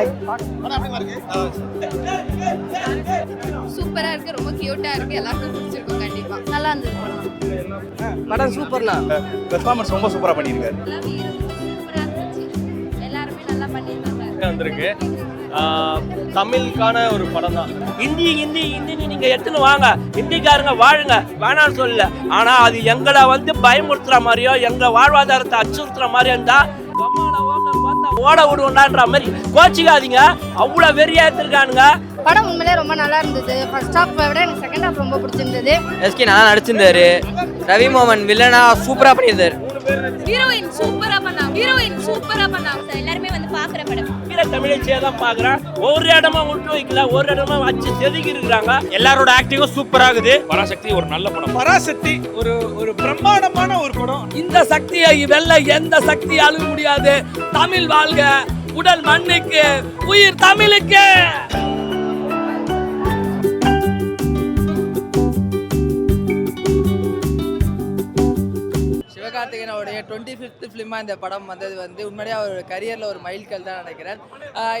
இருக்காங்க சூப்பரா இருக்கு ரொம்ப கியூட்டா இருக்கு. எல்லாருக்கும் பிடிச்சிருக்கும் கண்டிப்பா. நல்லா இருந்தது. படம் சூப்பர்ண்ணா. பெர்ஃபார்மன்ஸ் ரொம்ப பண்ணியிருக்காரு. சூப்பரா இருந்துச்சு. எல்லாருமே நல்லா பண்ணியிருந்தாங்க. வந்திருக்கு. தமிழுக்கான ஒரு படம் தான். ஹிந்தி ஹிந்தி ஹிந்தி நீங்க எடுத்துன்னு வாங்க. ஹிந்திக்காரங்க வாழுங்க. வேணாம்னு சொல்லல. ஆனா அது எங்களை வந்து பயமுறுத்துற மாதிரியோ எங்க வாழ்வாதாரத்தை அச்சுறுத்துற மாதிரியோ இருந்தா ஓட விடுவோண்டான்ற மாதிரி. கோச்சிக்காதீங்க. அவ்வளவு வெறியா எடுத்திருக்கானுங்க. படம் உண்மையிலே ரொம்ப நல்லா இருந்தது. ஃபர்ஸ்ட் ஹாஃப் விட எனக்கு செகண்ட் ஹாஃப் ரொம்ப பிடிச்சிருந்தது. எஸ்கே நல்லா நடிச்சிருந்தாரு. ரவி மோகன் வில்லனா சூப்பரா பண்ணியிருந்தாரு. ஹீரோயின் சூப்பரா பண்ணாங்க ஹீரோயின் சூப்பரா பண்ணாங்க எல்லாருமே வந்து பாக்குற படம். கீழே தமிழச்சியை தான் பாக்குறேன் ஒரு இடமா விட்டு வைக்கல ஒரு இடமா வச்சு செதுக்கி இருக்கிறாங்க. எல்லாரோட ஆக்டிங்கும் சூப்பராகுது பராசக்தி ஒரு நல்ல படம். பராசக்தி ஒரு ஒரு பிரம்மாண்டமான ஒரு படம். இந்த சக்தியை வெல்ல எந்த சக்தியாலும் முடியாது. தமிழ் வாழ்க உடல் மண்ணுக்கு உயிர் தமிழுக்கு. சிவகார்த்திகேயனோடைய டுவெண்ட்டி ஃபிஃப்த் ஃபிலிமாக இந்த படம் வந்தது வந்து உண்மையாக அவர் கரியரில் ஒரு மைல்கல் தான் நினைக்கிறேன்.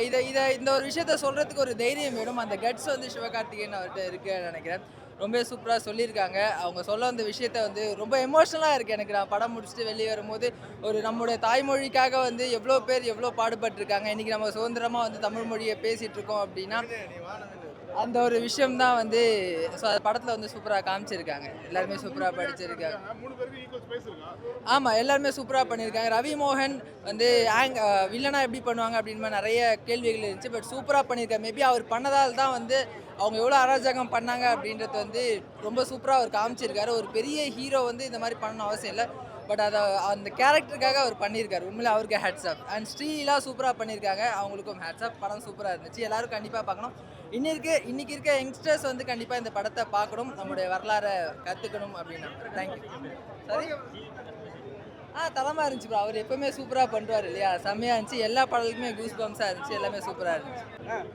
இதை இதை இந்த ஒரு விஷயத்த சொல்கிறதுக்கு ஒரு தைரியம் வேணும். அந்த கட்ஸ் வந்து சிவகார்த்திகேயன் அவர்கிட்ட இருக்குன்னு நினைக்கிறேன். ரொம்ப சூப்பராக சொல்லியிருக்காங்க. அவங்க சொல்ல வந்த விஷயத்த வந்து ரொம்ப எமோஷனலாக இருக்குது எனக்கு நான் படம் முடிச்சுட்டு வெளியே வரும்போது ஒரு நம்முடைய தாய்மொழிக்காக வந்து எவ்வளோ பேர் எவ்வளோ பாடுபட்டிருக்காங்க. இன்றைக்கி நம்ம சுதந்திரமாக வந்து தமிழ் மொழியை பேசிகிட்டு இருக்கோம் அப்படின்னா அந்த ஒரு விஷயம் தான் வந்து ஸோ அது படத்தில் வந்து சூப்பராக காமிச்சிருக்காங்க. எல்லாருமே சூப்பராக படிச்சிருக்காங்க. ஆமாம் எல்லாருமே சூப்பராக பண்ணியிருக்காங்க ரவி மோகன் வந்து ஆங் வில்லனா எப்படி பண்ணுவாங்க அப்படின்னு நிறைய கேள்விகள் இருந்துச்சு. பட் சூப்பராக பண்ணியிருக்காங்க மேபி அவர் பண்ணதால் தான் வந்து அவங்க எவ்வளோ அராஜகம் பண்ணாங்க அப்படின்றது வந்து ரொம்ப சூப்பராக அவர் காமிச்சிருக்காரு. ஒரு பெரிய ஹீரோ வந்து இந்த மாதிரி பண்ணணும் அவசியம் இல்லை. பட் அதை அந்த கேரக்டருக்காக அவர் பண்ணியிருக்காரு. உண்மையிலே அவருக்கு ஹேட்ஸ் அப் அண்ட் ஸ்ரீலாம் சூப்பராக பண்ணியிருக்காங்க. அவங்களுக்கும் ஹேட்ஸ் அப் படம் சூப்பராக இருந்துச்சு. எல்லாரும் கண்டிப்பாக பார்க்கணும். இன்னிருக்கு இன்னைக்கு இருக்க யங்ஸ்டர்ஸ் வந்து கண்டிப்பாக இந்த படத்தை பார்க்கணும். நம்முடைய வரலாறை கற்றுக்கணும் அப்படின்னா தேங்க்யூ சரி ஆ தரமாக இருந்துச்சு ப்ரோ அவர் எப்பவுமே சூப்பராக பண்ணுவார் இல்லையா? செம்மையாக இருந்துச்சு. எல்லா படத்துக்குமே கூஸ் பம்ஸாக இருந்துச்சு. எல்லாமே சூப்பராக இருந்துச்சு.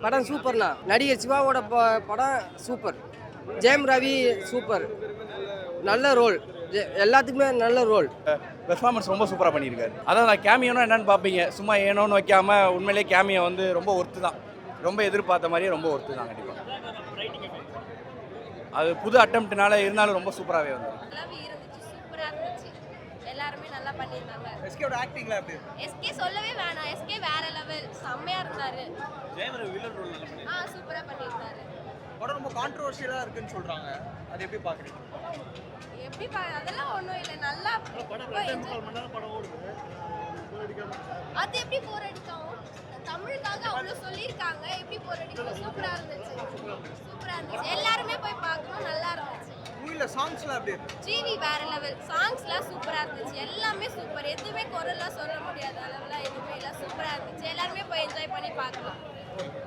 படம் சூப்பர்ண்ணா. நடிகர் சிவாவோட படம் சூப்பர். ஜெயம் ரவி சூப்பர். நல்ல ரோல் எல்லாத்துக்குமே நல்ல ரோல். பெர்ஃபார்மன்ஸ் ரொம்ப சூப்பராக பண்ணியிருக்காரு. அதான் நான் கேமியோனா என்னன்னு பார்ப்பீங்க சும்மா ஏனோன்னு வைக்காம உண்மையிலேயே கேமியோ வந்து ரொம்ப ஒர்த்து தான். ரொம்ப எதிர்பார்த்த மாதிரியே ரொம்ப ஒர்த்து தான் கண்டிப்பாக அது புது அட்டம்ப்ட்னால இருந்தாலும் ரொம்ப சூப்பராகவே வந்து சூப்பரா எல்லாருமே நல்லா பண்ணியிருந்தாங்க. எஸ்கேவோட ஆக்டிங்ல எஸ்கே சொல்லவே வேணாம். எஸ்கே வேற லெவல் செம்மையா இருந்தாரு. ஆ சூப்பரா பண்ணியிருந்தாரு. படம் ரொம்ப கான்ட்ரவர்ஷியலா இருக்குன்னு சொல்றாங்க. அது எப்படி பாக்குறீங்க? எப்படி பா அதெல்லாம் ஒன்றும் இல்லை. நல்லா அது எப்படி போர் அடிக்கும்? தமிழுக்காக அவ்வளோ சொல்லியிருக்காங்க. எப்படி போர் அடிக்கும்? சூப்பரா இருந்துச்சு. சூப்பரா இருந்துச்சு. எல்லாருமே போய் பார்க்கணும். நல்லா இருந்துச்சு. மூவில சாங்ஸ்லாம் இருக்கு? ஜிவி வேற லெவல் சாங்ஸ்லாம் சூப்பரா இருந்துச்சு. எல்லாமே சூப்பர் எதுவுமே குரல்லாம் சொல்ல முடியாத அளவுலாம் எதுவுமே இல்லை. சூப்பரா இருந்துச்சு. எல்லாருமே போய் என்ஜாய் பண்ணி பார்க்கலாம்.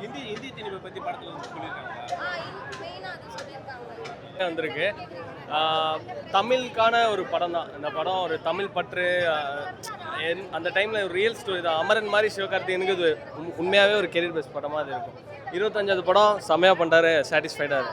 ஹிந்தி ஹிந்தி திணிப்பை பத்தி படத்துல சொல்லியிருக்காங்க ஆ மெயினாக அது சொல்லியிருக்காங்க. வந்திருக்கு. தமிழுக்கான ஒரு படம் தான். இந்த படம் ஒரு தமிழ் பற்று அந்த டைமில் ஒரு ரியல் ஸ்டோரி தான். அமரன் மாதிரி சிவகார்த்திகனுக்கு இது உண்- உண்மையாகவே ஒரு கெரியர் பெஸ்ட் படமாக அது இருக்கும். இருபத்தஞ்சாவது படம் செம்மையாக பண்ணுறாரு சாட்டிஸ்ஃபைடாக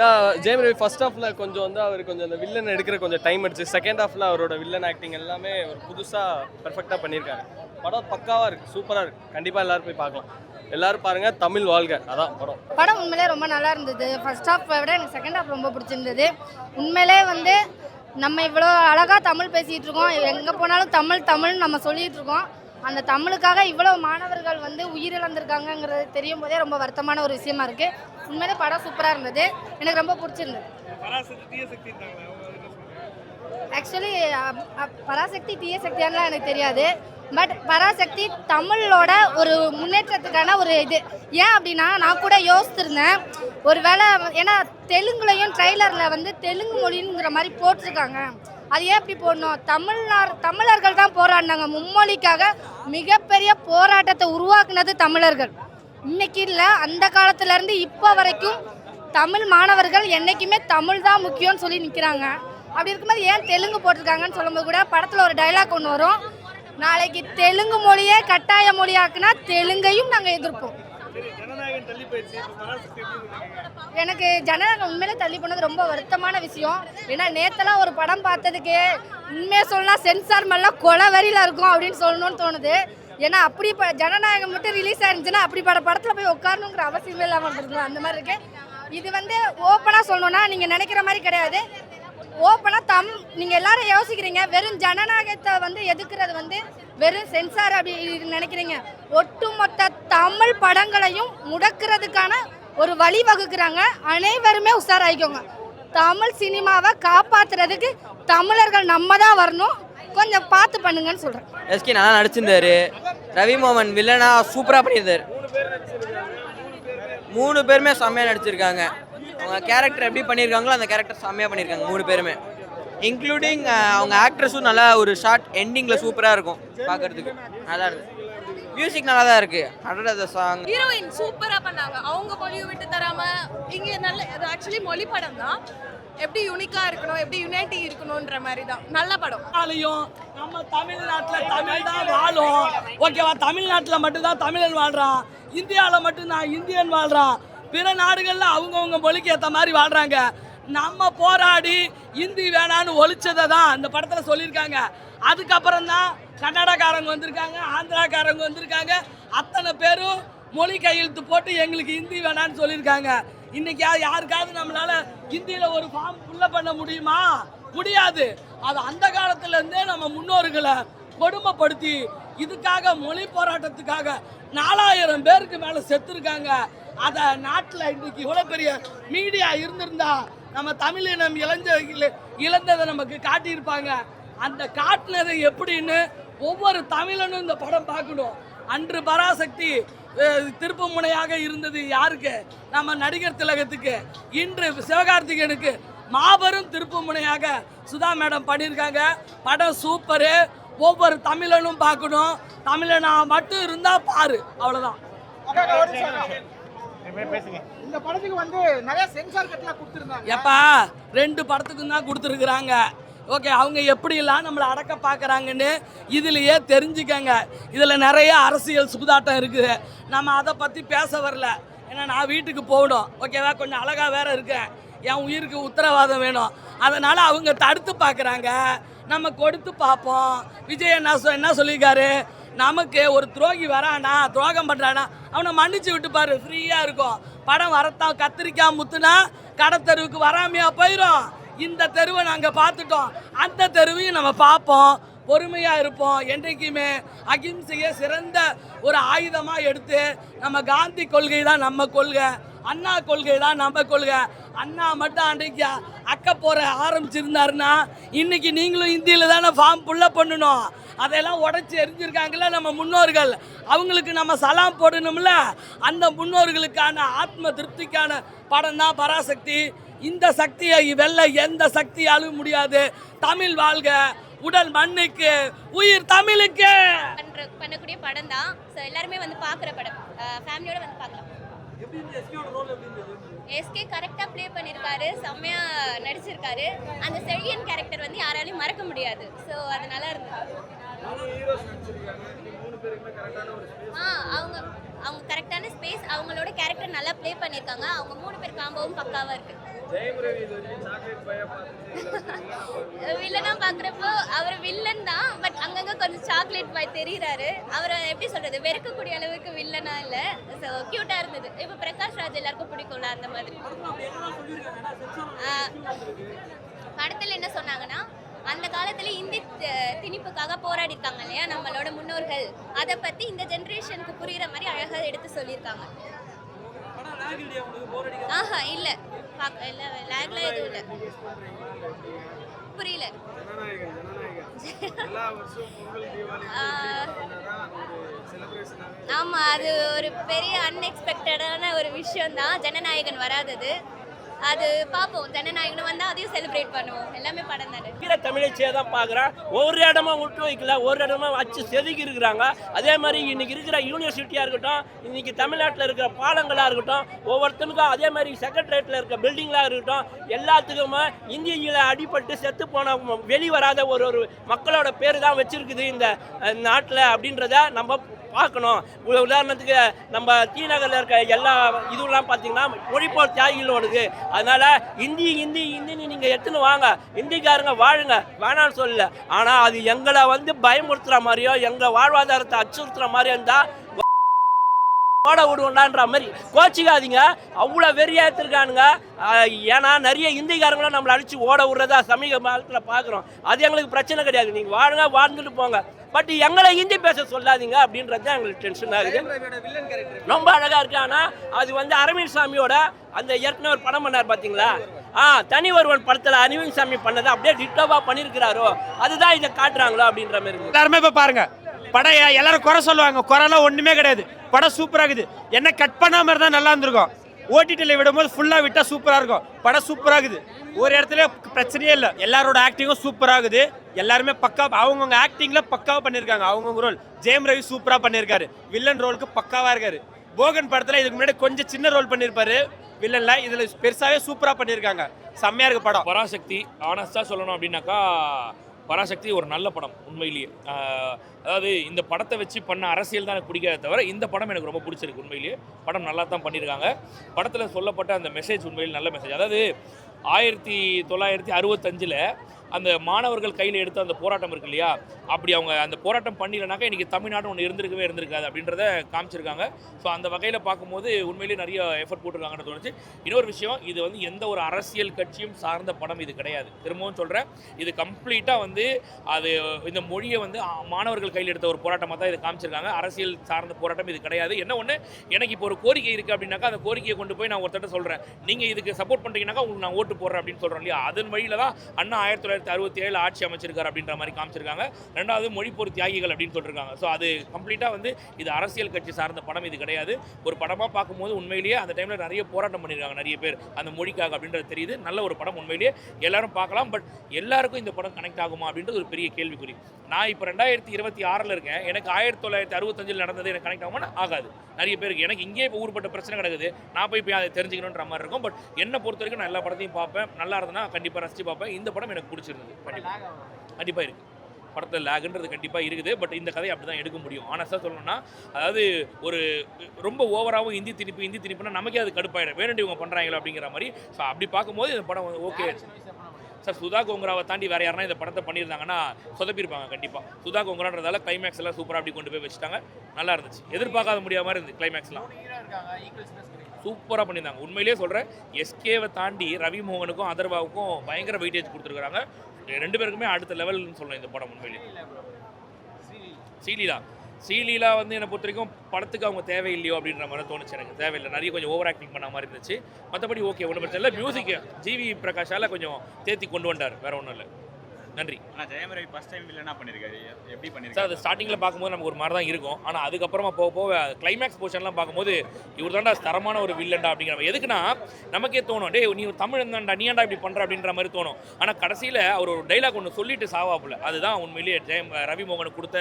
யா ஜெயம் ரவி ஃபர்ஸ்ட் ஹாஃபில் கொஞ்சம் வந்து அவர் கொஞ்சம் அந்த வில்லன் எடுக்கிற கொஞ்சம் டைம் எடுத்து செகண்ட் ஹாஃபில் அவரோட வில்லன் ஆக்டிங் எல்லாமே ஒரு புதுசாக பெர்ஃபெக்டாக பண்ணியிருக்காரு. படம் பக்காவாக இருக்குது சூப்பராக இருக்குது கண்டிப்பாக எல்லாரும் போய் பார்க்கலாம். எல்லாரும் பாருங்கள் தமிழ் வாழ்க. அதான் படம். படம் உண்மையிலே ரொம்ப நல்லா இருந்தது. ஃபர்ஸ்ட் ஹாஃப் விட எனக்கு செகண்ட் ஹாஃப் ரொம்ப பிடிச்சிருந்தது. உண்மையிலே வந்து நம்ம இவ்வளோ அழகாக தமிழ் பேசிகிட்டு இருக்கோம். எங்கே போனாலும் தமிழ் தமிழ்னு நம்ம சொல்லிட்டு இருக்கோம். அந்த தமிழுக்காக இவ்வளோ மாணவர்கள் வந்து உயிரிழந்திருக்காங்கங்கிறது தெரியும் போதே ரொம்ப வருத்தமான ஒரு விஷயமா இருக்குது உண்மையிலே படம் சூப்பராக இருந்தது. எனக்கு ரொம்ப பிடிச்சிருந்தது. ஆக்சுவலி பராசக்தி தீய சக்தியானலாம் எனக்கு தெரியாது. பட் பராசக்தி தமிழோட ஒரு முன்னேற்றத்துக்கான ஒரு இது. ஏன் அப்படின்னா நான் கூட யோசிச்சிருந்தேன் ஒருவேளை ஏன்னா தெலுங்குலையும் ட்ரைலரில் வந்து தெலுங்கு மொழிங்கிற மாதிரி போட்டிருக்காங்க. அது ஏன் இப்படி போடணும்? தமிழ்நாடு தமிழர்கள் தான் போராடினாங்க. மும்மொழிக்காக மிகப்பெரிய போராட்டத்தை உருவாக்குனது தமிழர்கள். இன்னைக்கு இல்லை அந்த காலத்துலேருந்து இப்போ வரைக்கும் தமிழ் மாணவர்கள் என்றைக்குமே தமிழ் தான் முக்கியம்னு சொல்லி நிற்கிறாங்க அப்படி இருக்கும்போது ஏன் தெலுங்கு போட்டிருக்காங்கன்னு சொல்லும்போது கூட படத்தில் ஒரு டைலாக் ஒன்று வரும். நாளைக்கு தெலுங்கு மொழியே கட்டாய மொழியாக்குனா தெலுங்கையும் நாங்கள் எதிர்ப்போம். எனக்கு ஜனநாயகம் உண்மையிலே தள்ளி போனது ரொம்ப வருத்தமான விஷயம். ஏன்னா நேத்தெல்லாம் ஒரு படம் பார்த்ததுக்கு உண்மையை சொல்லலாம் சென்சார் மேலாம் கொலை வரியில் இருக்கும் அப்படின்னு சொல்லணும்னு தோணுது. ஏன்னா அப்படி ப ஜனநாயகம் மட்டும் ரிலீஸ் ஆயிருந்துச்சுன்னா அப்படிப்பட்ட படத்தில் போய் உட்காரணுங்கிற அவசியமே இல்லாமல் இருந்திருக்கும் அந்த மாதிரி இருக்கு. இது வந்து ஓப்பனாக சொல்லணும்னா நீங்கள் நினைக்கிற மாதிரி கிடையாது. ஓப்பனாக தம் நீங்கள் எல்லாரும் யோசிக்கிறீங்க வெறும் ஜனநாயகத்தை வந்து எதுக்குறது வந்து வெறும் சென்சார் அப்படி நினைக்கிறீங்க. ஒட்டுமொத்த தமிழ் படங்களையும் முடக்கிறதுக்கான ஒரு வழி வகுக்கிறாங்க. அனைவருமே உஷாராயிக்கோங்க. தமிழ் சினிமாவை காப்பாற்றுறதுக்கு தமிழர்கள் நம்ம தான் வரணும். கொஞ்சம் பார்த்து பண்ணுங்கன்னு சொல்கிறேன் எஸ்கே நல்லா நடிச்சிருந்தாரு. ரவி மோகன் வில்லனா சூப்பராக பண்ணியிருந்தார். மூணு பேருமே செம்மையாக நடிச்சிருக்காங்க. அவங்க கேரக்டர் எப்படி பண்ணியிருக்காங்களோ அந்த கேரக்டர் செம்மையாக பண்ணியிருக்காங்க மூணு பேருமே. இன்க்ளூடிங் அவங்க ஆக்ட்ரஸும் நல்லா ஒரு ஷார்ட் எண்டிங்கில் சூப்பராக இருக்கும் பார்க்கறதுக்கு நல்லா இருக்கு. மியூசிக் நல்லா தான் இருக்கு. அடட சாங் ஹீரோயின் சூப்பரா பண்ணாங்க. அவங்க மொழியை விட்டு தராம இங்க நல்ல அது ஆக்சுவலி மொழி படம் தான். எப்படி யூனிக்கா இருக்கணும் எப்படி யுனைட்டி இருக்கணும்ன்ற மாதிரி தான். நல்ல படம். ஆலையும் நம்ம தமிழ்நாட்டில் தமிழ் தான் வாழும். ஓகேவா? தமிழ்நாட்டில் மட்டும்தான் தமிழன் வாழ்றான். இந்தியாவில் மட்டும்தான் இந்தியன் வாழ்றான். பிற நாடுகளில் அவங்கவுங்க மொழிக்கு ஏற்ற மாதிரி வாழ்கிறாங்க நம்ம போராடி இந்தி வேணான்னு ஒழிச்சதை தான் அந்த படத்தில் சொல்லியிருக்காங்க. அதுக்கப்புறம் தான் கன்னடக்காரங்க வந்திருக்காங்க ஆந்திராக்காரங்க வந்திருக்காங்க. அத்தனை பேரும் மொழி கையெழுத்து போட்டு எங்களுக்கு ஹிந்தி வேணான்னு சொல்லியிருக்காங்க. இன்னைக்கு யாருக்காவது நம்மளால ஹிந்தியில் ஒரு ஃபார்ம் ஃபுல்ல பண்ண முடியுமா? முடியாது. அது அந்த காலத்துலேருந்தே நம்ம முன்னோர்களை கொடுமைப்படுத்தி இதுக்காக மொழி போராட்டத்துக்காக நாலாயிரம் பேருக்கு மேலே செத்துருக்காங்க. அத நாட்டில் இன்னைக்கு இவ்வளோ பெரிய மீடியா இருந்திருந்தா நம்ம தமிழினம் இழந்த இழந்ததை நமக்கு காட்டியிருப்பாங்க. அந்த காட்டினது எப்படின்னு ஒவ்வொரு தமிழனும் இந்த படம் பார்க்கணும். அன்று பராசக்தி திருப்பு முனையாக இருந்தது யாருக்கு? நம்ம நடிகர் திலகத்துக்கு. இன்று சிவகார்த்திகேயனுக்கு மாபெரும் திருப்பு முனையாக சுதா மேடம் பண்ணியிருக்காங்க. படம் சூப்பரு. ஒவ்வொரு தமிழனும் பார்க்கணும். தமிழனா மட்டும் இருந்தால் பாரு. அவ்வளவுதான். இந்த படத்துக்கு வந்து நிறைய சென்சார் கட்லாம் கொடுத்துருந்தாங்க. எப்பா ரெண்டு படத்துக்கும் தான் கொடுத்துருக்குறாங்க. ஓகே அவங்க எப்படிலாம் நம்மளை அடக்க பார்க்குறாங்கன்னு இதுலேயே தெரிஞ்சுக்கங்க. இதில் நிறைய அரசியல் சூதாட்டம் இருக்குது. நம்ம அதை பற்றி பேச வரல. ஏன்னா நான் வீட்டுக்கு போகணும். ஓகேவா? கொஞ்சம் அழகாக வேற இருக்கேன். என் உயிருக்கு உத்தரவாதம் வேணும். அதனால் அவங்க தடுத்து பார்க்குறாங்க. நம்ம கொடுத்து பார்ப்போம். விஜய் என்ன சொ என்ன சொல்லியிருக்காரு? நமக்கு ஒரு துரோகி வரானா துரோகம் பண்ணுறானா அவனை மன்னிச்சு விட்டுப்பாரு ஃப்ரீயாக இருக்கும். படம் வரத்தான் கத்திரிக்காய் முத்துனா கடத்தெருவுக்கு வராமையா போயிடும் இந்த தெருவை நாங்கள் பார்த்துட்டோம். அந்த தெருவையும் நம்ம பார்ப்போம். பொறுமையாக இருப்போம். என்றைக்குமே அகிம்சையை சிறந்த ஒரு ஆயுதமாக எடுத்து நம்ம காந்தி கொள்கை தான் நம்ம கொள்கை. அண்ணா கொள்கை தான் நம்ம கொள்கை. அண்ணா மட்டும் அன்றைக்கு அக்க போற ஆரம்பிச்சிருந்தாருன்னா இன்னைக்கு நீங்களும் இந்தியில தானே ஃபார்ம் புள்ள பண்ணணும். அதையெல்லாம் உடச்சி எரிஞ்சிருக்காங்கல்ல நம்ம முன்னோர்கள். அவங்களுக்கு நம்ம சலாம் போடணும்ல. அந்த முன்னோர்களுக்கான ஆத்ம திருப்திக்கான படம் தான் பராசக்தி. இந்த சக்தியை வெல்ல எந்த சக்தியாலும் முடியாது. தமிழ் வாழ்க உடல் மண்ணுக்கு உயிர் தமிழுக்கு. பண்ணக்கூடிய படம் தான். எல்லாருமே வந்து பார்க்குற படம். ஃபேமிலியோட வந்து பார்க்கலாம். எஸ்கே கரெக்டாக ப்ளே பண்ணியிருக்காரு செம்மையாக நடிச்சிருக்காரு. அந்த செழியன் கேரக்டர் வந்து யாராலையும் மறக்க முடியாது. ஸோ அது நல்லா இருந்தது. ஆ அவங்க அவங்க கரெக்டான ஸ்பேஸ் அவங்களோட கேரக்டர் நல்லா ப்ளே பண்ணியிருக்காங்க அவங்க மூணு பேர் காம்போவும் பக்காவாக இருக்கு. வில்லனா பார்க்குறப்போ அவர் வில்லன் தான் பட் அங்கங்க கொஞ்சம் சாக்லேட் பாய் தெரியுறாரு. அவரை எப்படி சொல்றது வெறுக்கக்கூடிய அளவுக்கு வில்லனா இல்லை. ஸோ க்யூட்டாக இருந்தது. இப்போ பிரகாஷ் ராஜ் எல்லாருக்கும் பிடிக்கும்ல அந்த மாதிரி. படத்தில் என்ன சொன்னாங்கன்னா அந்த காலத்துல இந்தி திணிப்புக்காக போராடி இருக்காங்க இல்லையா நம்மளோட முன்னோர்கள். அதை பத்தி இந்த ஜெனரேஷனுக்கு புரியுற மாதிரி அழகா எடுத்து சொல்லியிருக்காங்க. ஆஹா இல்ல. இல்ல எதுவும் இல்ல. புரியல. ஆஹ், ஆமா அது ஒரு பெரிய அன்எக்ஸ்பெக்டடான ஒரு விஷயம் தான் ஜனநாயகன் வராதது. அது பார்ப்போம் ஜனநாயகன் வந்தால் அதையும் செலிப்ரேட் பண்ணுவோம். எல்லாமே படம் தானே. கீழே தமிழச்சியை தான் பார்க்குறேன். ஒரு இடமா விட்டு வைக்கல ஒரு இடமா வச்சு செதுக்கி இருக்கிறாங்க. அதே மாதிரி இன்னைக்கு இருக்கிற யூனிவர்சிட்டியாக இருக்கட்டும் இன்னைக்கு தமிழ்நாட்டில் இருக்கிற பாலங்களாக இருக்கட்டும் ஒவ்வொருத்தனுக்கும் அதே மாதிரி செக்ரட்டரியேட்டில் இருக்கிற பில்டிங்லாக இருக்கட்டும் எல்லாத்துக்குமே இந்தியில் அடிபட்டு செத்து போன வெளி வராத ஒரு ஒரு மக்களோட பேர் தான் வச்சிருக்குது இந்த நாட்டில் அப்படின்றத நம்ம பார்க்கணும். உதாரணத்துக்கு நம்ம தீநகரில் இருக்க எல்லா இதுவெல்லாம் பார்த்தீங்கன்னா மொழிப்போர் தியாகிகளோடது அதனால் ஹிந்தி ஹிந்தி ஹிந்தின்னு நீங்கள் எடுத்துன்னு வாங்க. இந்திக்காரங்க வாழுங்க. வேணாம்னு சொல்லல. ஆனால் அது எங்களை வந்து பயமுறுத்துகிற மாதிரியோ எங்கள் வாழ்வாதாரத்தை அச்சுறுத்துகிற மாதிரியோ இருந்தால் ஓட விடுவோண்டான்ற மாதிரி கோச்சிக்காதீங்க. அவ்வளோ வெறியா எடுத்துருக்கானுங்க. ஏன்னா நிறைய இந்திக்காரங்களும் நம்மளை அடிச்சு ஓட விடுறதா சமீப காலத்தில் பார்க்குறோம் அது எங்களுக்கு பிரச்சனை கிடையாது. நீங்கள் வாழுங்க வாழ்ந்துட்டு போங்க. பட் எங்களை ஹிந்தி பேச சொல்லாதீங்க அப்படின்றது தான் எங்களுக்கு டென்ஷன் ஆகுது ரொம்ப அழகாக இருக்கு. ஆனால் அது வந்து அரவிந்த் சாமியோட அந்த ஏற்கனவே ஒரு படம் பண்ணார் பார்த்தீங்களா ஆ தனி ஒருவன் படத்தில் அரவிந்த் சாமி பண்ணதை அப்படியே டிட்டோவாக பண்ணியிருக்கிறாரோ அதுதான் இதை காட்டுறாங்களோ அப்படின்ற மாதிரி எல்லாருமே இப்போ பாருங்கள் படம் எல்லாரும் குறை சொல்லுவாங்க. குறைலாம் ஒன்றுமே கிடையாது. படம் சூப்பராக இருக்குது. என்ன கட் பண்ணாம இருந்தால் நல்லா இருந்திருக்கும். ஓடிடியில் விடும்போது ஃபுல்லாக விட்டால் சூப்பராக இருக்கும். படம் சூப்பராக இருக்குது. ஒரு இடத்துல பிரச்சனையே இல்லை. எல்லாரோட ஆக்டிங்கும் சூப்பராகுது இருக்குது. எல்லாருமே பக்கா அவங்கவுங்க ஆக்டிங்கில் பக்காவாக பண்ணியிருக்காங்க அவங்கவுங்க ரோல் ஜெயம் ரவி சூப்பராக பண்ணியிருக்காரு வில்லன் ரோலுக்கு பக்காவாக இருக்காரு. போகன் படத்தில் இதுக்கு முன்னாடி கொஞ்சம் சின்ன ரோல் பண்ணியிருப்பாரு வில்லன்ல இதில் பெருசாகவே சூப்பராக பண்ணியிருக்காங்க செம்மையாக இருக்க படம். பராசக்தி ஆனஸ்டாக சொல்லணும் அப்படின்னாக்கா பராசக்தி ஒரு நல்ல படம் உண்மையிலேயே. அதாவது இந்த படத்தை வச்சு பண்ண அரசியல் தான் எனக்கு பிடிக்காத தவிர இந்த படம் எனக்கு ரொம்ப பிடிச்சிருக்கு உண்மையிலேயே. படம் நல்லா தான் பண்ணியிருக்காங்க. படத்தில் சொல்லப்பட்ட அந்த மெசேஜ் உண்மையில் நல்ல மெசேஜ் அதாவது ஆயிரத்தி தொள்ளாயிரத்தி அறுபத்தஞ்சில் அந்த மாணவர்கள் கையில் எடுத்த அந்த போராட்டம் இருக்கு இல்லையா? அப்படி அவங்க அந்த போராட்டம் பண்ணிடனாக்கா இன்றைக்கி தமிழ்நாடு ஒன்று இருந்திருக்கவே இருந்திருக்காது அப்படின்றத காமிச்சிருக்காங்க. ஸோ அந்த வகையில் பார்க்கும்போது உண்மையிலேயே நிறைய எஃபர்ட் போட்டிருக்காங்கன்னு தோணுச்சு. இன்னொரு விஷயம் இது வந்து எந்த ஒரு அரசியல் கட்சியும் சார்ந்த படம் இது கிடையாது. திரும்பவும் சொல்கிறேன் இது கம்ப்ளீட்டாக வந்து அது இந்த மொழியை வந்து மாணவர்கள் கையில் எடுத்த ஒரு போராட்டமாக தான் இது காமிச்சிருக்காங்க. அரசியல் சார்ந்த போராட்டம் இது கிடையாது. என்ன ஒன்று எனக்கு இப்போ ஒரு கோரிக்கை இருக்குது அப்படின்னாக்கா அந்த கோரிக்கையை கொண்டு போய் நான் ஒருத்தட்ட சொல்கிறேன் நீங்கள் இதுக்கு சப்போர்ட் பண்ணுறீங்கன்னாக்கா உங்களுக்கு நான் ஓட்டு போடுறேன் அப்படின்னு சொல்கிறேன் இல்லையா? அதன் வழியில் தான் அண்ணா ஆயிரத்தி தொள்ளாயிரத்தி அறுபத்தி ஏழு ஆட்சி அமைச்சிருக்காரு அப்படின்ற மாதிரி காமிச்சிருக்காங்க. ரெண்டாவது மொழிப்போர் தியாகிகள் அப்படின்னு சொல்லியிருக்காங்க ஸோ அது கம்ப்ளீட்டாக வந்து இது அரசியல் கட்சி சார்ந்த படம் இது கிடையாது. ஒரு படமாக பார்க்கும்போது உண்மையிலேயே அந்த டைமில் நிறைய போராட்டம் பண்ணியிருக்காங்க நிறைய பேர். அந்த மொழிக்காக அப்படின்றது தெரியுது. நல்ல ஒரு படம் உண்மையிலேயே. எல்லாரும் பார்க்கலாம். பட் எல்லாருக்கும் இந்த படம் கனெக்ட் ஆகுமா அப்படின்றது ஒரு பெரிய கேள்விக்குறி. நான் இப்போ ரெண்டாயிரத்தி இருபத்தி ஆறில் இருக்கேன். எனக்கு ஆயிரத்தி தொள்ளாயிரத்தி அறுபத்தஞ்சில் நடந்தது எனக்கு கனெக்ட் ஆகுமா ஆகாது. நிறைய பேருக்கு. எனக்கு இங்கே இப்போ ஊர்பட்ட பிரச்சனை கிடக்குது. நான் போய் போய் அதை தெரிஞ்சுக்கணுன்ற மாதிரி இருக்கும். பட் என்னை பொறுத்த வரைக்கும் நான் எல்லா படத்தையும் பார்ப்பேன். நல்லா இருந்ததுன்னா கண்டிப்பாக ரசித்து பார்ப்பேன். இந்த படம் எனக்கு பிடிச்சிருந்தது கண்டிப்பாக கண்டிப்பாக இருக்குது படத்தில் லேகுன்றது கண்டிப்பாக இருக்குது. பட் இந்த கதையை அப்படி தான் எடுக்க முடியும். ஆனஸ்டாக சொல்லணும்னா அதாவது ஒரு ரொம்ப ஓவராகவும் இந்தி திணிப்பு இந்தி திணிப்புனா நமக்கே அது கடுப்பாயிடும். வேணுண்டி இவங்க பண்ணுறாங்களோ அப்படிங்கிற மாதிரி. ஸோ அப்படி பார்க்கும்போது இந்த படம் ஓகே சார் சுதா கோங்கராவை தாண்டி வேறு யாருன்னா இந்த படத்தை பண்ணியிருந்தாங்கன்னா சொதப்பியிருப்பாங்க கண்டிப்பாக சுதா கோங்கரான்றதால கிளைமேக்ஸ் எல்லாம் சூப்பராக அப்படி கொண்டு போய் வச்சுட்டாங்க. நல்லா இருந்துச்சு. எதிர்பார்க்காத முடியாத மாதிரி இருந்துச்சு கிளைமேக்ஸ்லாம் சூப்பராக பண்ணியிருந்தாங்க. உண்மையிலேயே சொல்கிறேன் எஸ்கேவை தாண்டி ரவி மோகனுக்கும் அதர்வாவுக்கும் பயங்கர வெயிட்டேஜ் கொடுத்துருக்காங்க ரெண்டு பேருக்குமே அடுத்த லெவல்னு சொல்லலாம் இந்த படம் உண்மையிலேயே. ஸ்ரீலீலா ஸ்ரீலீலா வந்து என்னை பொறுத்த வரைக்கும் படத்துக்கு அவங்க தேவையில்லையோ அப்படின்ற மாதிரி தோணுச்சு எனக்கு. தேவையில்லை. நிறைய கொஞ்சம் ஓவர் ஆக்டிங் பண்ண மாதிரி இருந்துச்சு. மற்றபடி ஓகே ஒன்றும் பிரச்சனை இல்லை. மியூசிக் ஜிவி பிரகாஷால கொஞ்சம் தேத்தி கொண்டு வந்தார். வேற ஒன்றும் இல்லை. நன்றி. ஆனால் ஜெயம் ரவி ஃபர்ஸ்ட் டைம் வில்லனா பண்ணியிருக்காரு எப்படி சார் பண்ணியிருக்காரு அது ஸ்டார்டிங்கில் பார்க்கும்போது நமக்கு ஒரு மாதிரி தான் இருக்கும். ஆனால் அதுக்கப்புறமா போக போக கிளைமேக்ஸ் போர்ஷன்லாம் பார்க்கும்போது இவர் தான்டா தரமான ஒரு வில்லன்டா அப்படிங்கிற மாதிரி. எதுக்குன்னா நமக்கே தோணும் டேய் நீ ஒரு தமிழ் தான்டா நீ ஏன்டா இப்படி பண்ணுற அப்படின்ற மாதிரி தோணும். ஆனால் கடைசியில் அவர் ஒரு டைலாக் ஒன்று சொல்லிட்டு சாவாப்புல. அதுதான் உண்மையிலேயே ஜெயம் ரவி மோகனுக்கு கொடுத்த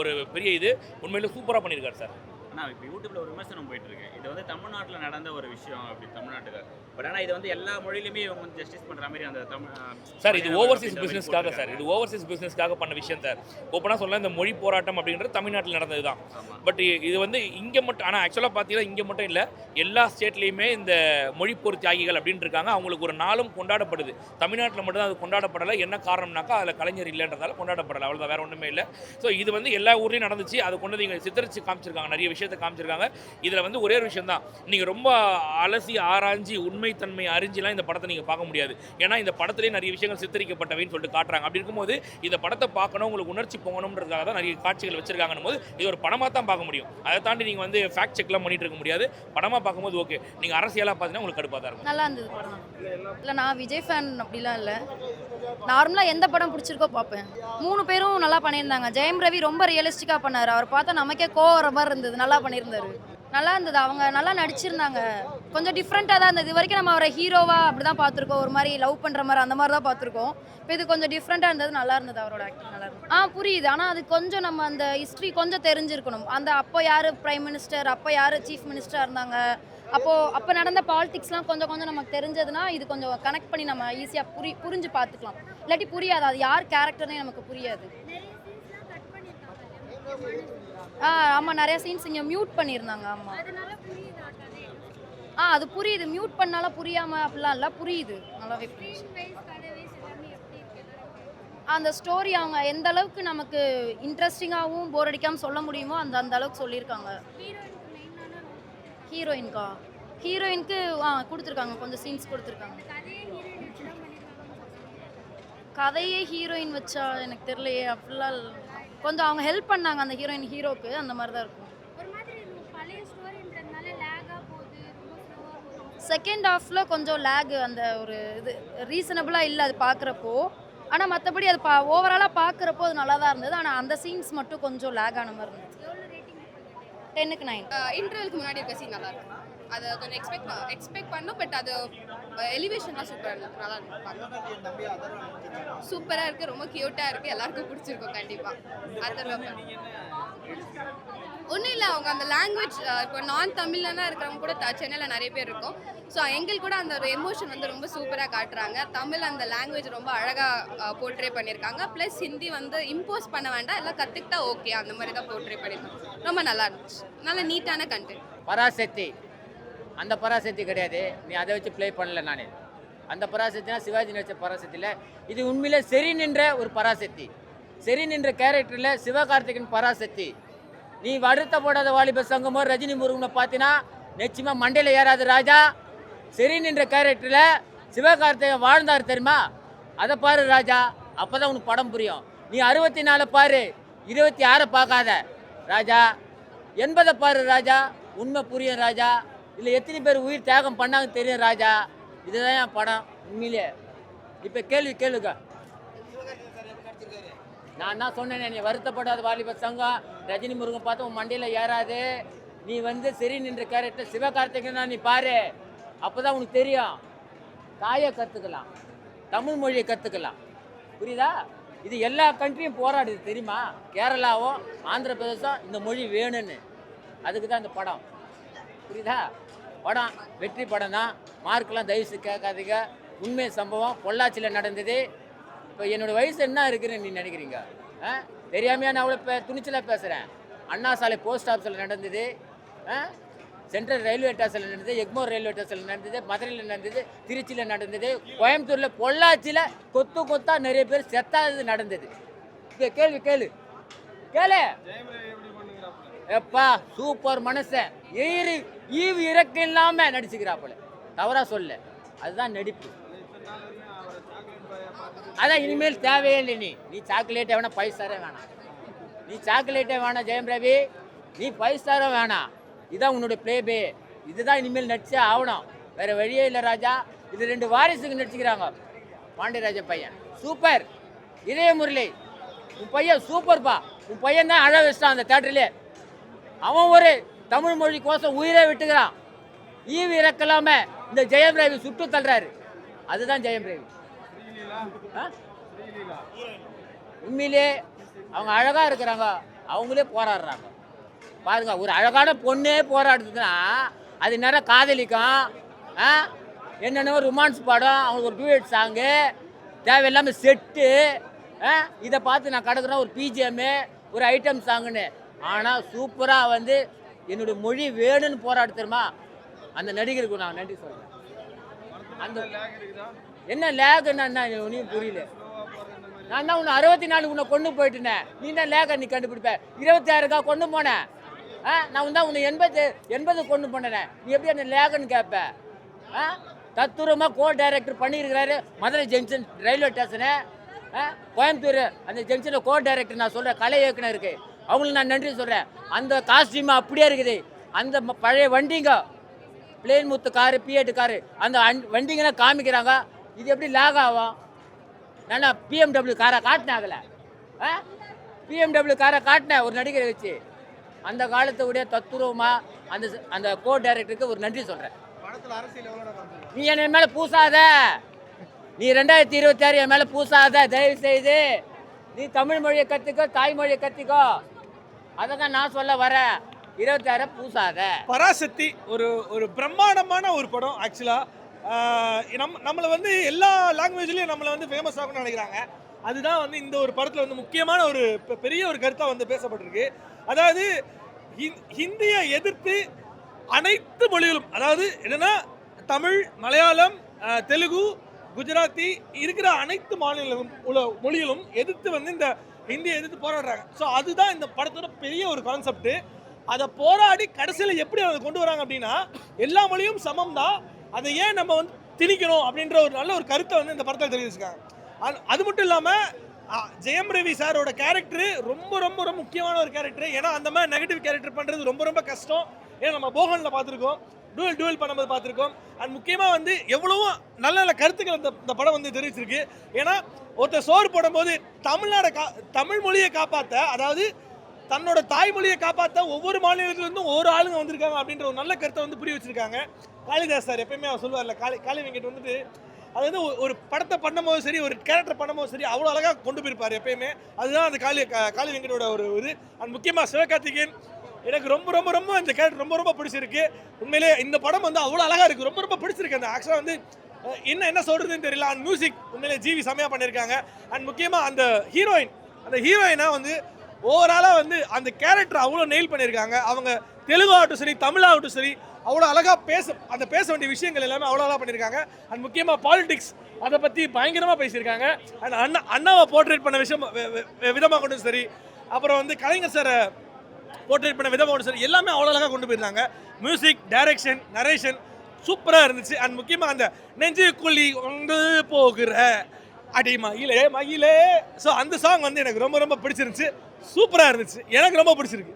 ஒரு பெரிய இது. உண்மையிலேயே சூப்பராக பண்ணியிருக்காரு சார். ஆனால் இப்போ யூடியூப்ல ஒரு விமர்சனம் போயிட்டு இருக்கு. இது வந்து தமிழ்நாட்டில் நடந்த ஒரு விஷயம் அப்படி தமிழ்நாட்டுக்கு. பட் ஆனால் இது வந்து எல்லா மொழியிலுமே இவங்க வந்து ஜஸ்டிஸ் பண்ணுற மாதிரி அந்த தமிழ் சார் இது ஓவர்சீஸ் பிஸ்னஸ்க்காக சார். இது ஓவர்சீஸ் பிஸ்னஸ்க்காக பண்ண விஷயம் சார் ஓப்பனாக சொல்ல இந்த மொழி போராட்டம் அப்படின்றது தமிழ்நாட்டில் நடந்தது தான். பட் இது வந்து இங்கே மட்டும் ஆனால் ஆக்சுவலாக பார்த்தீங்கன்னா இங்கே மட்டும் இல்லை எல்லா ஸ்டேட்லேயுமே இந்த மொழிப்போர் தியாகிகள் அப்படின்னு இருக்காங்க. அவங்களுக்கு ஒரு நாளும் கொண்டாடப்படுது. தமிழ்நாட்டில் மட்டும் தான் அது கொண்டாடப்படலை. என்ன காரணம்னாக்கா அதில் கலைஞர் இல்லைன்றதால கொண்டாடப்படலை. அவ்வளோதான் வேற ஒன்றுமே இல்லை. ஸோ இது வந்து எல்லா ஊர்லேயும் நடந்துச்சு. அதை கொண்டு வந்து இங்கே சித்தரிச்சு காமிச்சிருக்காங்க. நிறைய விஷயத்தை காமிச்சிருக்காங்க. இதில் வந்து ஒரே ஒரு விஷயம் தான் நீங்கள் ரொம்ப அலசி ஆராய்ஞ்சி உண்மைத்தன்மை அறிஞ்சிலாம் இந்த படத்தை நீங்கள் பார்க்க முடியாது. ஏன்னா இந்த படத்துலேயே நிறைய விஷயங்கள் சித்தரிக்கப்பட்டவைன்னு சொல்லிட்டு காட்டுறாங்க. அப்படி இருக்கும்போது இந்த படத்தை பார்க்கணும் உங்களுக்கு உணர்ச்சி போகணுன்றதுக்காக தான் நிறைய காட்சிகள் வச்சிருக்காங்கன்னு போது இது ஒரு படமாக தான் பார்க்க முடியும். அதை தாண்டி நீங்கள் வந்து ஃபேக்ட் செக்லாம் பண்ணிட்டு இருக்க முடியாது. படமாக பார்க்கும்போது ஓகே நீங்கள் அரசியலாக பார்த்தீங்கன்னா உங்களுக்கு கடுப்பாக தான் இருக்கும். நல்லா இருந்தது படம். இல்லை நான் விஜய் ஃபேன் அப்படிலாம் இல்லை. நார்மலாக எந்த படம் பிடிச்சிருக்கோ பார்ப்பேன். மூணு பேரும் நல்லா பண்ணியிருந்தாங்க. ஜெயம் ரவி ரொம்ப ரியலிஸ்டிக்காக பண்ணார். அவர் பார்த்தா நமக்கே கோவர மாதிரி இருந்தது. நல்லா பண்ணியிருந்தாரு. நல்லா இருந்தது. அவங்க நல்லா நடிச்சிருந்தாங்க. கொஞ்சம் டிஃப்ரெண்ட்டாக தான் இருந்தது. இது வரைக்கும் நம்ம அவரை ஹீரோவா அப்படி தான் பார்த்துருக்கோம். ஒரு மாதிரி லவ் பண்ணுற மாதிரி அந்த மாதிரி தான் பார்த்துருக்கோம். இப்போ இது கொஞ்சம் டிஃப்ரெண்ட்டாக இருந்தது. நல்லா இருந்தது அவரோட ஆக்டிங் நல்லா இருந்தது. ஆ புரியுது. ஆனால் அது கொஞ்சம் நம்ம அந்த ஹிஸ்ட்ரி கொஞ்சம் தெரிஞ்சிருக்கணும். அந்த அப்போ யார் பிரைம் மினிஸ்டர் அப்போ யார் சீஃப் மினிஸ்டராக இருந்தாங்க? அப்போ அப்போ நடந்த பாலிடிக்ஸ்லாம் கொஞ்சம் கொஞ்சம் நமக்கு தெரிஞ்சதுன்னா இது கொஞ்சம் கனெக்ட் பண்ணி நம்ம ஈஸியாக புரி புரிஞ்சு பார்த்துக்கலாம். இல்லாட்டி புரியாது. அது யார் கேரக்டர்னே நமக்கு புரியாது. ஆ ஆமாம் நிறைய சீன்ஸ் இங்கே மியூட் பண்ணியிருந்தாங்க ஆமாம் ஆ அது புரியுது. மியூட் பண்ணால புரியாமல் அப்படிலாம் இல்லை புரியுது. நல்லாவே அந்த ஸ்டோரி அவங்க எந்த அளவுக்கு நமக்கு இன்ட்ரெஸ்டிங்காகவும் போர் அடிக்காமல் சொல்ல முடியுமோ அந்த அந்த அளவுக்கு சொல்லியிருக்காங்க. ஹீரோயின்கா ஹீரோயினுக்கு ஆ கொடுத்துருக்காங்க. கொஞ்சம் சீன்ஸ் கொடுத்துருக்காங்க. கதையே ஹீரோயின் வச்சா எனக்கு தெரியலையே அப்படிலாம். கொஞ்சம் அவங்க ஹெல்ப் பண்ணாங்க அந்த ஹீரோயின் ஹீரோக்கு அந்த மாதிரி தான் இருக்கும் செகண்ட் ஹாஃபில் கொஞ்சம் லேக் அந்த ஒரு இது ரீசனபிளாக இல்லை அது பார்க்குறப்போ ஆனால் மற்றபடி அது பா ஓவராலாக பார்க்குறப்போ அது நல்லா தான் இருந்தது. ஆனால் அந்த சீன்ஸ் மட்டும் கொஞ்சம் லேக் ஆன மாதிரி இருந்தது. டென்னுக்கு நைன் இன்டர்வலுக்கு முன்னாடி இருக்க சீன் நல்லா இருக்கும்? அதை கொஞ்சம் எக்ஸ்பெக்ட் எக்ஸ்பெக்ட் பண்ணோம் பட் அது எலிவேஷன்லாம் சூப்பராக இருந்தது நல்லா இருந்தது சூப்பராக இருக்குது ரொம்ப க்யூட்டாக இருக்குது எல்லாருக்கும் பிடிச்சிருக்கும் கண்டிப்பாக அதர்வா ஒன்றும் இல்லை. அவங்க அந்த லாங்குவேஜ் இப்போ நான் தமிழ்லனா இருக்கிறவங்க கூட சென்னையில் நிறைய பேர் இருக்கும். ஸோ எங்களுக்கு கூட அந்த ஒரு எமோஷன் வந்து ரொம்ப சூப்பராக காட்டுறாங்க. தமிழ் அந்த லாங்குவேஜ் ரொம்ப அழகாக போர்ட்ரே பண்ணியிருக்காங்க. ப்ளஸ் ஹிந்தி வந்து இம்போஸ் பண்ண வேண்டாம். எல்லாம் கற்றுக்கிட்டா ஓகே அந்த மாதிரி தான் போர்ட்ரே பண்ணியிருக்காங்க. ரொம்ப நல்லா இருந்துச்சு. நல்ல நீட்டான கண்டென்ட் பராசக்தி. அந்த பராசக்தி கிடையாது. நீ அதை வச்சு ப்ளே பண்ணல நான். அந்த பராசக்தினா சிவாஜி நடித்த பராசக்தியில் இது உண்மையிலே சரி நின்ற ஒரு பராசக்தி. சரி நின்ற கேரக்டரில் சிவகார்த்திகன் பராசக்தி. நீ வருத்தப்படாத வாலிபர் சங்கமோ ரஜினி முருகனை பார்த்தினா நிச்சயமாக மண்டையில் ஏறாது ராஜா. சரி நின்ற கேரக்டரில் சிவகார்த்திகன் வாழ்ந்தார் தெரியுமா? அதை பாரு ராஜா. அப்போ தான் உனக்கு படம் புரியும். நீ அறுபத்தி நாலு பாரு. இருபத்தி ஆறை பார்க்காத. ராஜா எண்பதை பாரு ராஜா. உண்மை புரியும் ராஜா. இல்லை எத்தனை பேர் உயிர் தியாகம் பண்ணாங்க தெரியும் ராஜா. இதுதான் என் படம் உண்மையிலே. இப்போ கேள்வி கேளுங்க. நான் தான் சொன்னேனே நீ வருத்தப்படாத வாலிப சங்கம். ரஜினி முருகன் பார்த்து உன் மண்டையில் ஏறாது. நீ வந்து சரி நின்ற கேரக்டர் சிவகார்த்திகனா நீ பாரு. அப்பதான் உனக்கு தெரியும். தாயை கற்றுக்கலாம் தமிழ் மொழியை கற்றுக்கலாம் புரியுதா? இது எல்லா கண்ட்ரியும் போராடுது தெரியுமா? கேரளாவும் ஆந்திர பிரதேசம் இந்த மொழி வேணும்னு. அதுக்கு தான் இந்த படம். புரியுதா? படம் வெற்றி படம் தான். மார்க்கெலாம் தயவுசு கேட்காதீங்க. உண்மை சம்பவம் பொள்ளாச்சியில் நடந்தது. இப்போ என்னோடய வயசு என்ன இருக்குன்னு நீ நினைக்கிறீங்க? ஆ? தெரியாமையா நான் அவ்வளோ பே துணிச்சலாக பேசுகிறேன் அண்ணா சாலை போஸ்ட் ஆஃபீஸில் நடந்தது. ஆ? சென்ட்ரல் ரயில்வே ஸ்டேஷனில் நடந்தது. எக்மோர் ரயில்வே ஸ்டேஷனில் நடந்தது. மதுரையில் நடந்தது. திருச்சியில் நடந்தது. கோயம்புத்தூரில் பொள்ளாச்சியில் கொத்து கொத்தா நிறைய பேர் செத்தாதது நடந்தது. இப்போ கேள்வி கேளு. கேளு. எப்பா சூப்பர் மனுஷன் ஈரு ஈவு இறக்கம் இல்லாம நடிச்சுக்கிறாப்புல. தவறா சொல்ல. அதுதான் நடிப்பு. அதான் இனிமேல் தேவையே இல்லை நீ. நீ சாக்லேட்டே வேணாம் பைசாரே வேணாம். நீ சாக்லேட்டே வேணாம் ஜெயம் ரவி. நீ பைசாரே வேணாம். இதான் உன்னுடைய ப்ளே பே இதுதான் இனிமேல் நடிச்சே ஆகணும். வேற வழியே இல்லை ராஜா. இது ரெண்டு வாரிசுக்கு நடிச்சுக்கிறாங்க. பாண்டியராஜ பையன். சூப்பர். இதய முரளி. உன் பையன் சூப்பர்ப்பா. உன் பையன் தான் அழ வச்சிட்டான் அந்த தேட்டர்லேயே அவன் ஒரு தமிழ் மொழி கோசம் உயிரை விட்டுக்கிறான். ஈவு இறக்கலாம இந்த ஜெயம் ரவி சுட்டு தள்ளுறாரு. அதுதான் ஜெயம் ரவி. ஆ? உண்மையிலே அவங்க அழகாக இருக்கிறாங்க. அவங்களே போராடுறாங்க. பாருங்க ஒரு அழகான பொண்ணே போராடுதுன்னா அது நேரம் காதலிக்கும்? ஆ? என்னென்னவோ ரொமான்ஸ் பாடம் அவங்களுக்கு ஒரு டூயட் சாங்கு தேவையில்லாமல் செட்டு இதை பார்த்து நான் கிடக்குறேன் ஒரு பிஜிஎம்மு ஒரு ஐட்டம் சாங்குன்னு. ஆனால் சூப்பராக வந்து என்னுடைய மொழி வேணும்னு போராடு தெரியுமா? அந்த நடிகருக்கு நான் நன்றி சொல்கிறேன் அந்த என்ன லேகுன்னா என்ன ஒன்றும் புரியல. நான் தான் உன்னை அறுபத்தி நாலு உன்னை கொண்டு போயிட்டேனே நீ தான் லேக நீ கண்டுபிடிப்ப. இருபத்தி ஆறுக்கா கொண்டு போனேன் ஆ நான் தான் உன்னை எண்பது எண்பது கொண்டு போனேன். நீ எப்படி என்ன லேகன்னு கேட்ப ஆ தத்துரமாக கோ டைரக்டர் பண்ணியிருக்கிறாரு மதுரை ஜங்ஷன் ரயில்வே ஸ்டேஷனு ஆ கோயம்புத்தூர் அந்த ஜங்ஷனில் கோ டைரக்டர் நான் சொல்கிறேன் கலை இயக்குனருக்கு. அவங்களுக்கு நான் நன்றி சொல்கிறேன் அந்த காஸ்டியூம் அப்படியே இருக்குது. அந்த பழைய வண்டிங்க plane Muthu car Fiat car அந்த வண்டிங்கெல்லாம் காமிக்கிறாங்க. இது எப்படி லாக் ஆகும்? நான் பிஎம்டபிள்யூ காரை காட்டினாங்கல்ல. ஆ? பிஎம்டபிள்யூ காரை காட்டினேன் ஒரு நடிகரை வச்சு அந்த காலத்தை உடைய தத்துருவமாக அந்த அந்த கோ டைரக்டருக்கு ஒரு நன்றி சொல்கிறேன் நீ என் மேலே பூசாத. நீ ரெண்டாயிரத்தி இருபத்தி ஆறு என் மேலே பூசாத. தயவு செய்து நீ தமிழ் மொழியை கற்றுக்கோ தாய்மொழியை கற்றுக்கோ அதை தான் நான் சொல்ல வரேன் இருபத்தாயிரம் பூசாத. பராசக்தி ஒரு ஒரு பிரம்மாண்டமான ஒரு படம் ஆக்சுவலாக நம் நம்மளை வந்து எல்லா லாங்குவேஜ்லேயும் நம்மளை வந்து ஃபேமஸ் ஆகணும்னு நினைக்கிறாங்க. அதுதான் வந்து இந்த ஒரு படத்தில் வந்து முக்கியமான ஒரு பெரிய ஒரு கருத்தாக வந்து பேசப்பட்டிருக்கு. அதாவது ஹிந்- ஹிந்தியை எதிர்த்து அனைத்து மொழிகளும் அதாவது என்னன்னா தமிழ் மலையாளம் தெலுங்கு குஜராத்தி இருக்கிற அனைத்து மாநிலங்களும் மொழிகளும் எதிர்த்து வந்து இந்த இந்தியை எதிர்த்து போராடுறாங்க. ஸோ அதுதான் இந்த படத்தோட பெரிய ஒரு கான்செப்ட் அதை போராடி கடைசியில் எப்படி அதை கொண்டு வராங்க அப்படின்னா எல்லா மொழியும் சமம் தான் அதை ஏன் நம்ம வந்து திணிக்கணும் அப்படின்ற ஒரு நல்ல ஒரு கருத்தை வந்து இந்த படத்தில் தெரிவிச்சிருக்காங்க. அது- அது மட்டும் இல்லாமல் ஜெயம் ரவி சாரோட கேரக்டர் ரொம்ப ரொம்ப ரொம்ப முக்கியமான ஒரு கேரக்டர் ஏன்னா அந்த மாதிரி நெகட்டிவ் கேரக்டர் பண்ணுறது ரொம்ப ரொம்ப கஷ்டம். ஏன்னா நம்ம போகனில் பார்த்துருக்கோம். டூல் டூல் பண்ணும்போது பார்த்துருக்கோம். அண்ட் முக்கியமாக வந்து எவ்வளவோ நல்ல நல்ல கருத்துக்கள் இந்த இந்த படம் வந்து தெரிவிச்சிருக்கு. ஏன்னா ஒருத்தர் சோறு போடும்போது தமிழ்நாட கா தமிழ் மொழியை காப்பாற்ற அதாவது தன்னோட தாய்மொழியை காப்பாற்ற ஒவ்வொரு மாநிலத்திலிருந்தும் ஒவ்வொரு ஆளுங்க வந்திருக்காங்க அப்படின்ற ஒரு நல்ல கருத்தை வந்து புரிய வச்சிருக்காங்க. காளிதாஸ் சார் எப்பயுமே அவர் சொல்லுவார்ல காளி காளி வெங்கட் வந்துட்டு அது வந்து ஒரு படத்தை பண்ணும்போது சரி ஒரு கேரக்டர் பண்ணும்போது சரி அவ்வளோ அழகாக கொண்டு போயிருப்பார் எப்பயுமே. அதுதான் அந்த காளி காளி வெங்கடோட ஒரு இது. அண்ட் முக்கியமாக சிவகார்த்திகேயன் எனக்கு ரொம்ப ரொம்ப ரொம்ப இந்த கேரக்டர் ரொம்ப ரொம்ப பிடிச்சிருக்கு. உண்மையிலே இந்த படம் வந்து அவ்வளோ அழகாக இருக்குது ரொம்ப ரொம்ப பிடிச்சிருக்கு அந்த ஆக்சுவலாக வந்து. என்ன என்ன சொல்கிறதுன்னு தெரியல. அண்ட் மியூசிக் உண்மையிலே ஜிவி செம்மையாக பண்ணியிருக்காங்க. அண்ட் முக்கியமாக அந்த ஹீரோயின் அந்த ஹீரோயினாக வந்து ஓவராலாக வந்து அந்த கேரக்டர் அவ்வளோ நெயில் பண்ணியிருக்காங்க. அவங்க தெலுங்கு ஆகட்டும் சரி தமிழாகட்டும் சரி அவ்வளோ அழகாக பேச அந்த பேச வேண்டிய விஷயங்கள் எல்லாமே அவ்வளோ அழகாக பண்ணியிருக்காங்க. அண்ட் முக்கியமாக பாலிடிக்ஸ் அதை பற்றி பயங்கரமாக பேசியிருக்காங்க. அண்ட் அண்ணா அண்ணாவை போர்ட்ரேட் பண்ண விஷயம் விதமாக கொண்டும் சரி. அப்புறம் வந்து கலைஞர் சாரை போர்ட்ரேட் பண்ண விதமாக கொண்டு சரி எல்லாமே அவ்வளோ அழகாக கொண்டு போயிருந்தாங்க. மியூசிக் டைரக்ஷன் நரேஷன் சூப்பராக இருந்துச்சு. அண்ட் முக்கியமாக அந்த நெஞ்சுக்குழி கொண்டு போகிற அடி மகிலே மகிலே ஸோ அந்த சாங் வந்து எனக்கு ரொம்ப ரொம்ப பிடிச்சிருந்துச்சு. சூப்பராக இருந்துச்சு. எனக்கு ரொம்ப பிடிச்சிருக்கு.